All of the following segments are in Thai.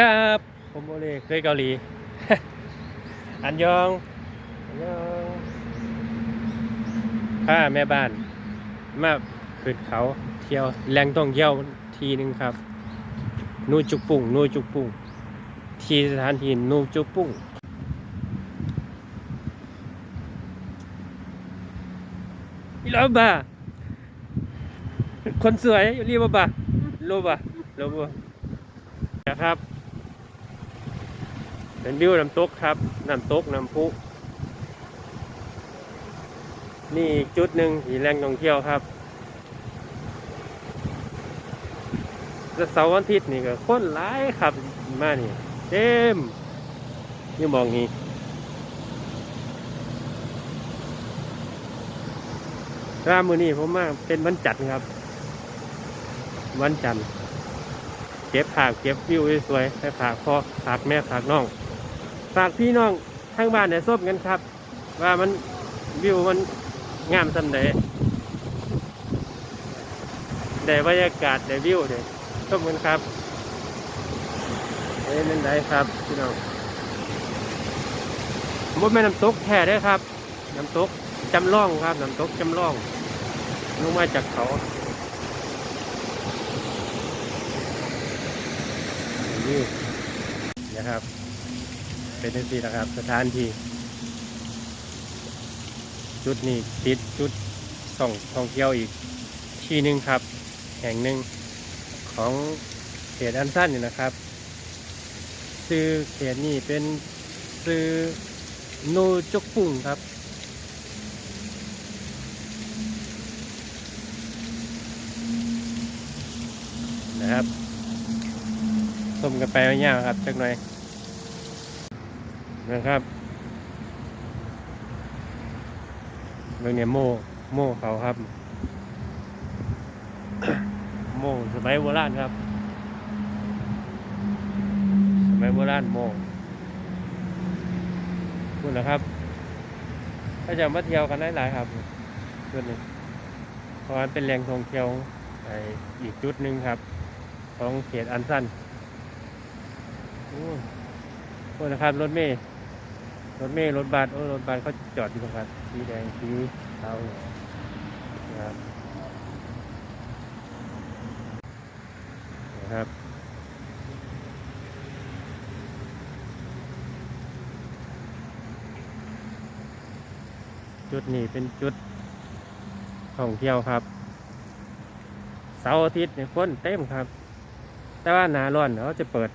ครับผมโอเลเคยเกาหลี อันยองอันยองพาแม่บ้าน มาขึ้นเขาเที่ยวแหล่งต้องเที่ยวทีหนึ่งครับ นูจุกปุ่งนูจุกปุ่งที่สถานที่นูจุกปุ่งอีลาบาคนสวยรีบบ่าโลบะโลบะนะครับ เป็นวิวน้ำตกครับน้ำตกน้ำพุนี่อีกจุดหนึ่งที่แหล่งท่องเที่ยวครับเสาร์วันอาทิตย์นี่ก็คนหลายครับมานี่เต็มนี่มองนี้ถ้ามือนี้ผมมาเป็นวันจันทร์ครับ วันจันทร์เก็บผักเก็บวิวสวยๆให้ผักพ่อผักแม่ผักน้อง ฝากพี่น้องทางบ้านเนี่ยส้มกันครับ ว่ามันวิวมันงามสันใดได้บรรยากาศได้วิวเด้ส้มกันครับเอ้ยนั่นไดครับพี่น้องบนแม่น้ำตกแท้ได้ครับน้ำตกจำลองครับน้ำตกจำลองลงมาจากเขานี่นะครับ เป็นที่นะครับ สถานที่ จุดนี้ติดจุดส่องท่องเที่ยวอีกที่หนึ่งครับ แห่งหนึ่งของเขตอันสั้นนี่นะครับ ซื้อเขตนี้เป็นซื้อโนจกปุ่งครับนะครับส้มกันไปไม่ยากครับจักหน่อย นะครับเรื่องเนี่ยโม่โม่เขาครับ โม่สมัยโบราณครับ สมัยโบราณโม่คุณนะครับ ถ้าจะมาเที่ยวกันหลายๆครับจุดนี้เพราะมันเป็นแหล่งท่องเที่ยวอ้อีกจุดหนึ่งครับ ของเขตอันสั้นโอ้โหนะครับรถเมย์ รถเมย์รถบัสโอ้รถบัสเขาจอดอยู่ตรงครับสีแดงสีขานะครับนะครับจุดนี้เป็นจุดท่องเที่ยวครับ เสาร์อาทิตย์เนี่ยคนเต็มครับ แต่ว่าหนาร้อนเขาจะเปิด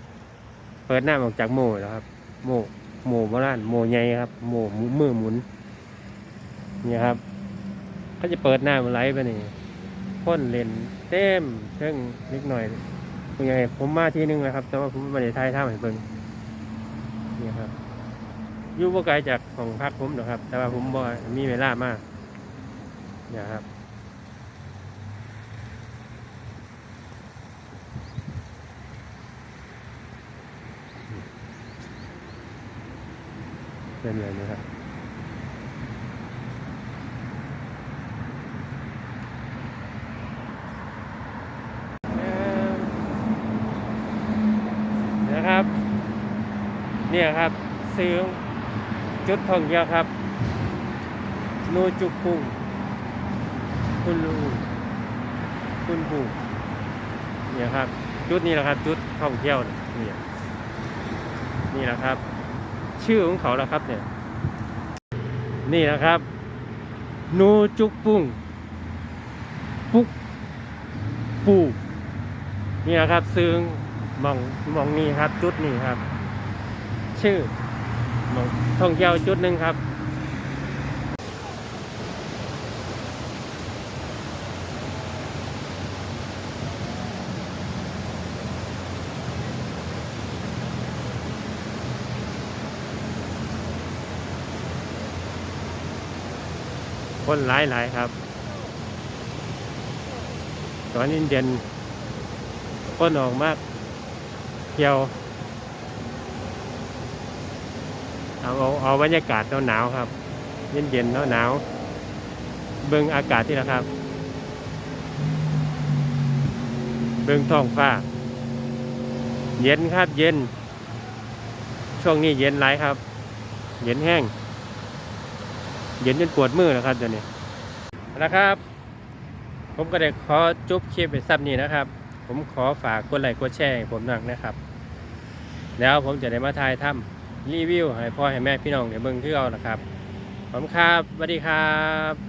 เปิดหน้าออกจากโม่แล้วครับ โม่ โม่โบราณโม่ใหญ่ครับโมมือหมุนเนี่ยครับเขาจะเปิดหน้ามันไหลไปนี่คนเลนเต็มเพิ่งนิดหน่อยเป็นไงผมมาทีนึงนะครับ แต่ว่าผมไม่ได้ทายท่าให้เบิ่งนี่ครับอยู่บ่ไกลจากของพักผมหรอกครับ แต่ว่าผมบ่มีเวลามากเนี่ยครับ เป็นเลยนะครับนะครับ เนี่ยครับซื้อจุดท่องเที่ยวครับนูจุกปุงคุณลูคุณปูเนี่ยครับ จุดนี้แหละครับ จุดท่องเที่ยวเนี่ยนี่แหละครับ ชื่อของเขาแล้วครับเนี่ยนี่นะครับนูจุกปุ้งปุกปูนี่นะครับซึ่งมองมองนี่ครับจุดนี้ครับ ชื่อมองท่องเที่ยวจุดหนึ่งครับ คนหลายหลายๆครับ ตอนนี้เย็นคนออกมากเที่ยวเอาเอาเอาบรรยากาศหนาวๆครับ เย็นเย็นหนาวเบิ่งอากาศที่ละครับ เบิ่งท้องฟ้า เย็นครับเย็น ช่วงนี้เย็นหลายครับ เย็นแห้ง เย็นจนปวดมือนะครับเดี๋ยวนี้นะครับ ผมก็ได้ขอจุบคลิปไปซับนี้นะครับ ผมขอฝากกดไลค์กดแชร์ผมหนักนะครับ แล้วผมจะได้มาถ่ายทำรีวิวให้พ่อให้แม่พี่น้องเดี๋ยวเบิ่งที่เรานะครับขอบคุณครับสวัสดีครับ